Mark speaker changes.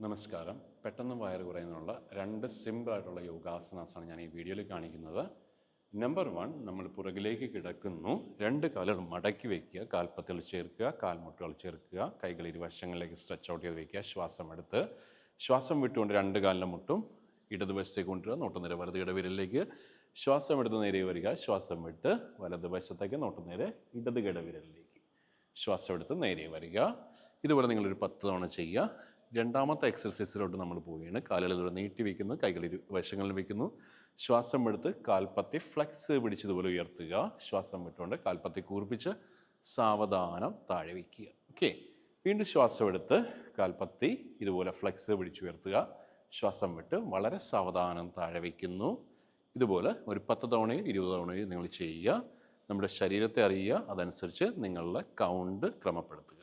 Speaker 1: നമസ്കാരം. പെട്ടെന്ന് വയറ് കുറയുന്നതിനുള്ള രണ്ട് സിമ്പിൾ ആയിട്ടുള്ള യോഗാസനാസാണ് ഞാൻ ഈ വീഡിയോയിൽ കാണിക്കുന്നത്. നമ്പർ വൺ നമ്മൾ പുറകിലേക്ക് കിടക്കുന്നു. രണ്ട് കാലുകൾ മടക്കി വയ്ക്കുക കാൽപ്പത്തുകൾ ചേർക്കുക. കാൽമുട്ടുകൾ ചേർക്കുക. കൈകൾ ഇരുവശങ്ങളിലേക്ക് സ്ട്രെച്ച് ഔട്ട് ചെയ്ത് വയ്ക്കുക ശ്വാസം എടുത്ത്. ശ്വാസം വിട്ടുകൊണ്ട് രണ്ട് കാലിലും മുട്ടും. ഇടതുവശത്തേക്ക് കൊണ്ടുവരിക. നോട്ടുന്നേരെ വലത് ഇടവിരലിലേക്ക്. ശ്വാസം എടുത്ത് നേരെ വരിക. ശ്വാസം വിട്ട് വലതുവശത്തേക്ക് നോട്ടുന്നേരെ ഇടത് ഇടവിരലിലേക്ക്. ശ്വാസം എടുത്ത് നേരെ വരിക. ഇതുപോലെ നിങ്ങളൊരു പത്ത് തവണ ചെയ്യുക. രണ്ടാമത്തെ എക്സസൈസിലോട്ട് നമ്മൾ പോവുകയാണ്. ഇതുപോലെ നീട്ടി വയ്ക്കുന്നു കൈകൾ വശങ്ങളിൽ വയ്ക്കുന്നു ശ്വാസം എടുത്ത് കാൽപ്പത്തി ഫ്ലെക്സ് പിടിച്ചതുപോലെ ഉയർത്തുക. ശ്വാസം വിട്ടുകൊണ്ട് കാൽപ്പത്തി കൂർപ്പിച്ച് സാവധാനം താഴെ വയ്ക്കുക ഓക്കെ വീണ്ടും ശ്വാസം എടുത്ത് കാൽപ്പത്തി ഇതുപോലെ ഫ്ലെക്സ് പിടിച്ചുയർത്തുക ശ്വാസം വിട്ട് വളരെ സാവധാനം താഴെ വയ്ക്കുന്നു ഇതുപോലെ ഒരു പത്ത് തവണയും ഇരുപത് തവണയും നിങ്ങൾ ചെയ്യുക. നമ്മുടെ ശരീരത്തെ അറിയുക. അതനുസരിച്ച് നിങ്ങളുടെ കൗണ്ട് ക്രമപ്പെടുത്തുക.